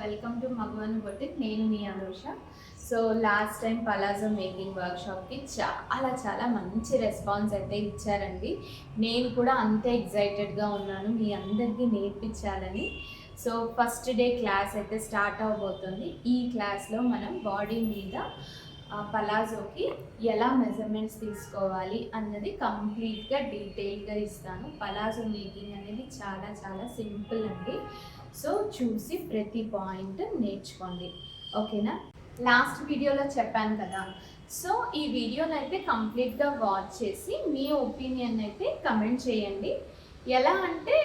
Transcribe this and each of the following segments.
Welcome to మగవన్ boutique నేను మీ Anusha so last time palazzo making వర్క్షాప్కి చాలా చాలా మంచి రెస్పాన్స్ అయితే ఇచ్చారండి. నేను కూడా అంతే ఎగ్జైటెడ్గా ఉన్నాను. మీ అందరికీ నేర్పించాలని. సో ఫస్ట్ డే క్లాస్ అయితే స్టార్ట్ అవబోతుంది. ఈ క్లాస్లో మనం బాడీ మీద పలాజోకి ఎలా మెజర్మెంట్స్ తీసుకోవాలి అన్నది కంప్లీట్గా డీటెయిల్గా ఇస్తాను. పలాజో మేకింగ్ అనేది చాలా చాలా సింపుల్ అండి. సో చూసి ప్రతి పాయింట్ నేర్చుకోండి. ఓకేనా? లాస్ట్ వీడియోలో చెప్పాను కదా. సో ఈ వీడియోని అయితే కంప్లీట్గా వాచ్ చేసి మీ ఒపీనియన్ అయితే కమెంట్ చేయండి. ఎలా అంటే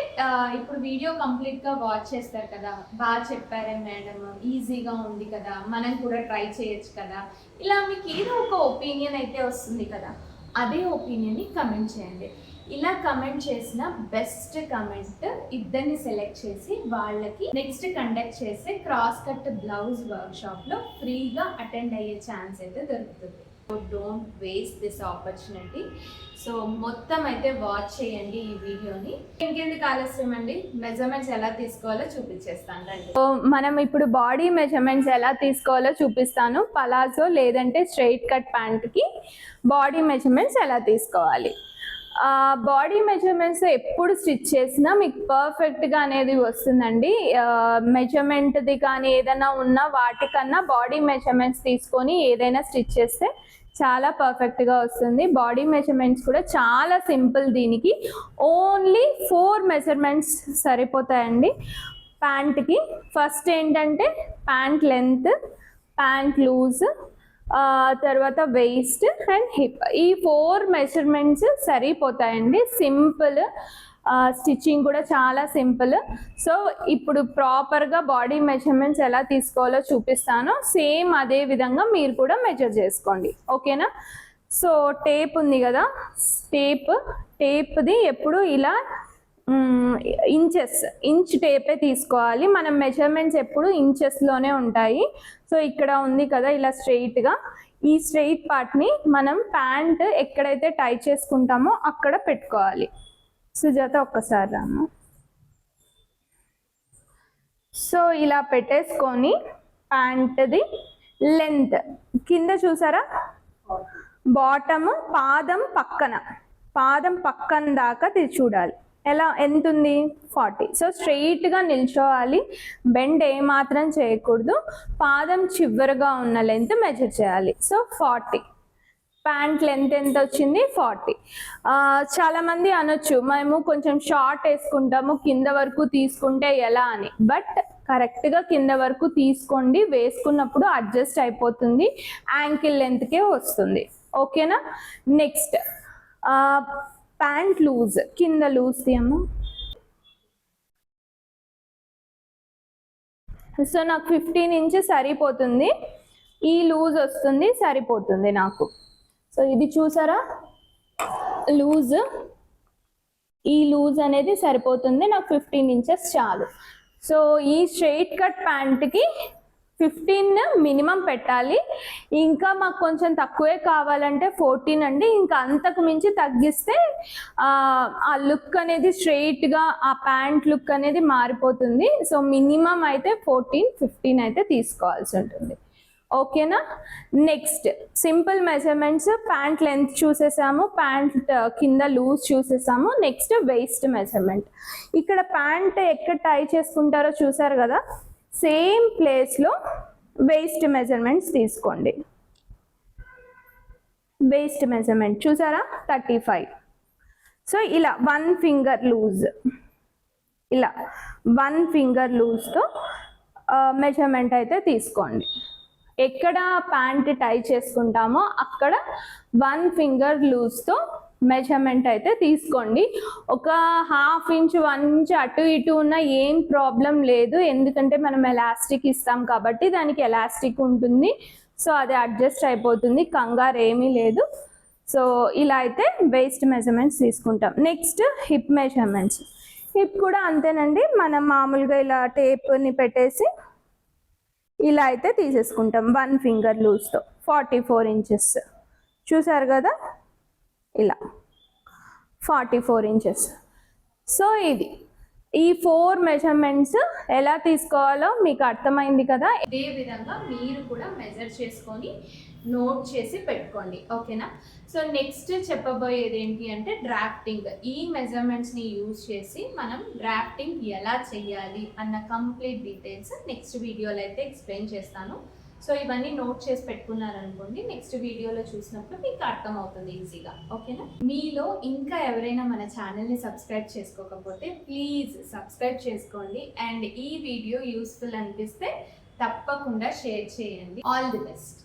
ఇప్పుడు వీడియో కంప్లీట్గా వాచ్ చేస్తారు కదా. బాగా చెప్పారే మేడం ఈజీగా ఉంది కదా. మనం కూడా ట్రై చేయొచ్చు కదా. ఇలా మీకు ఏదో ఒక ఒపీనియన్ అయితే వస్తుంది కదా. అదే ఒపీనియన్ని కమెంట్ చేయండి. ఇలా కమెంట్ చేసిన బెస్ట్ కమెంట్ ఇద్దరిని సెలెక్ట్ చేసి వాళ్ళకి నెక్స్ట్ కండక్ట్ చేసే క్రాస్ కట్ బ్లౌజ్ వర్క్షాప్లో ఫ్రీగా అటెండ్ అయ్యే ఛాన్స్ అయితే దొరుకుతుంది. Don't waste this opportunity so మొత్తం అయితే వాచ్ చేయండి ఈ వీడియోని. ఇంకెందుకు ఆలస్యం అండి? మెజర్మెంట్స్ ఎలా తీసుకోవాలో చూపించేస్తాను. రండి. సో మనం ఇప్పుడు బాడీ మెజర్మెంట్స్ ఎలా తీసుకోవాలో చూపిస్తాను. పలాజో లేదంటే స్ట్రైట్ కట్ ప్యాంట్కి బాడీ మెజర్మెంట్స్ ఎలా తీసుకోవాలి? బాడీ మెజర్మెంట్స్ ఎప్పుడు స్టిచ్ చేసినా మీకు పర్ఫెక్ట్గా అనేది వస్తుందండి. మెజర్మెంట్ది కానీ ఏదైనా ఉన్నా వాటికన్నా బాడీ మెజర్మెంట్స్ తీసుకొని ఏదైనా స్టిచ్ చేస్తే చాలా పర్ఫెక్ట్గా వస్తుంది. బాడీ మెజర్మెంట్స్ కూడా చాలా సింపుల్ దీనికి. ఓన్లీ ఫోర్ మెజర్మెంట్స్ సరిపోతాయండి. ప్యాంట్కి ఫస్ట్ ఏంటంటే ప్యాంట్ లెంత్ ప్యాంట్ లూజ్ తర్వాత వెయిస్ట్ అండ్ హిప్ ఈ ఫోర్ మెజర్మెంట్స్ సరిపోతాయండి. సింపుల్ స్టిచ్చింగ్ కూడా చాలా సింపుల్ సో ఇప్పుడు ప్రాపర్గా బాడీ మెజర్మెంట్స్ ఎలా తీసుకోవాలో చూపిస్తాను. సేమ్ అదే విధంగా మీరు కూడా మెజర్ చేసుకోండి. ఓకేనా సో టేప్ ఉంది కదా? టేప్ టేప్ది ఎప్పుడు ఇలా ఇంచెస్ ఇంచ్ టేపే తీసుకోవాలి. మనం మెజర్మెంట్స్ ఎప్పుడు ఇంచెస్లోనే ఉంటాయి. సో ఇక్కడ ఉంది కదా ఇలా స్ట్రెయిట్గా. ఈ స్ట్రెయిట్ పార్ట్ని మనం ప్యాంట్ ఎక్కడైతే టై చేసుకుంటామో అక్కడ పెట్టుకోవాలి. సుజాత ఒక్కసారి రాము సో ఇలా పెట్టేసుకొని ప్యాంట్ది లెంత్ కింద చూసారా? బాటము పాదం పక్కన. పాదం పక్కన దాకా చూడాలి. ఎలా ఎంత ఉంది ఫార్టీ. సో స్ట్రెయిట్గా నిల్చోవాలి. బెండ్ ఏమాత్రం చేయకూడదు. పాదం చివరగా ఉన్న లెంత్ మెజర్ చేయాలి. So forty. ప్యాంట్ లెంత్ ఎంత వచ్చింది? ఫార్టీ. చాలామంది అనొచ్చు మేము కొంచెం షార్ట్ వేసుకుంటాము కింద వరకు తీసుకుంటే ఎలా అని. బట్ కరెక్ట్గా కింద వరకు తీసుకోండి. వేసుకున్నప్పుడు అడ్జస్ట్ అయిపోతుంది. యాంకిల్ లెంత్కే వస్తుంది. ఓకేనా? నెక్స్ట్. Pant loose. కింద లూజ్ తీయమ్మా సో నాకు ఫిఫ్టీన్ ఇంచెస్ సరిపోతుంది. ఈ లూజ్ వస్తుంది సరిపోతుంది నాకు. సో ఇది చూసారా? లూజ్. ఈ లూజ్ అనేది సరిపోతుంది నాకు ఫిఫ్టీన్ ఇంచెస్ చాలు. సో ఈ స్ట్రెయిట్ కట్ ప్యాంట్కి ఫిఫ్టీన్ మినిమం పెట్టాలి. ఇంకా మాకు కొంచెం తక్కువే కావాలంటే ఫోర్టీన్ అండి. ఇంకా అంతకు మించి తగ్గిస్తే ఆ, లుక్ అనేది స్ట్రెయిట్గా ఆ ప్యాంట్ లుక్ అనేది మారిపోతుంది. సో మినిమం అయితే ఫోర్టీన్ ఫిఫ్టీన్ అయితే తీసుకోవాల్సి ఉంటుంది. ఓకేనా? Next simple measurements. Pant length చూసేసాము. Pant కింద లూజ్ చూసేసాము. Next waist measurement. ఇక్కడ ప్యాంట్ ఎక్కడ టై చేసుకుంటారో చూసారు కదా? సేమ్ ప్లేస్లో వేస్ట్ మెజర్మెంట్స్ తీసుకోండి. వేస్ట్ మెజర్మెంట్ చూసారా? Thirty five. సో ఇలా వన్ ఫింగర్ లూజ్. ఇలా వన్ ఫింగర్ లూజ్తో మెజర్మెంట్ అయితే తీసుకోండి. ఎక్కడ ప్యాంట్ టై చేసుకుంటామో అక్కడ వన్ ఫింగర్ లూజ్తో మెజర్మెంట్ అయితే తీసుకోండి. ఒక హాఫ్ ఇంచ్ వన్ ఇంచ్ అటు ఇటు ఉన్న ఏం ప్రాబ్లం లేదు. ఎందుకంటే మనం ఎలాస్టిక్ ఇస్తాం కాబట్టి దానికి ఎలాస్టిక్ ఉంటుంది. సో అది అడ్జస్ట్ అయిపోతుంది. కంగారు ఏమీ లేదు. సో ఇలా అయితే వేస్ట్ మెజర్మెంట్స్ తీసుకుంటాం. నెక్స్ట్ హిప్ మెజర్మెంట్స్ హిప్ కూడా అంతేనండి. మనం మామూలుగా ఇలా టేప్ని పెట్టేసి ఇలా అయితే తీసేసుకుంటాం. వన్ ఫింగర్ లూజ్తో ఫార్టీ ఫోర్ ఇంచెస్ చూసారు కదా? ఇలా. Forty four inches. సో ఇది. ఈ ఫోర్ మెజర్మెంట్స్ ఎలా తీసుకోవాలో మీకు అర్థమైంది కదా? ఇదే విధంగా మీరు కూడా మెజర్ చేసుకొని నోట్ చేసి పెట్టుకోండి. ఓకేనా? సో నెక్స్ట్ చెప్పబోయేది ఏంటి అంటే డ్రాఫ్టింగ్ ఈ మెజర్మెంట్స్ని యూజ్ చేసి మనం డ్రాఫ్టింగ్ ఎలా చేయాలి అన్న కంప్లీట్ డీటెయిల్స్ నెక్స్ట్ వీడియోలో అయితే ఎక్స్ప్లెయిన్ చేస్తాను. సో ఇవన్నీ నోట్ చేసి పెట్టుకున్నారనుకోండి నెక్స్ట్ వీడియోలో చూసినప్పుడు మీకు అర్థమవుతుంది ఈజీగా. ఓకేనా? మీలో ఇంకా ఎవరైనా మన ఛానల్ని సబ్స్క్రైబ్ చేసుకోకపోతే ప్లీజ్ సబ్స్క్రైబ్ చేసుకోండి. అండ్ ఈ వీడియో యూస్ఫుల్ అనిపిస్తే తప్పకుండా షేర్ చేయండి. All the best.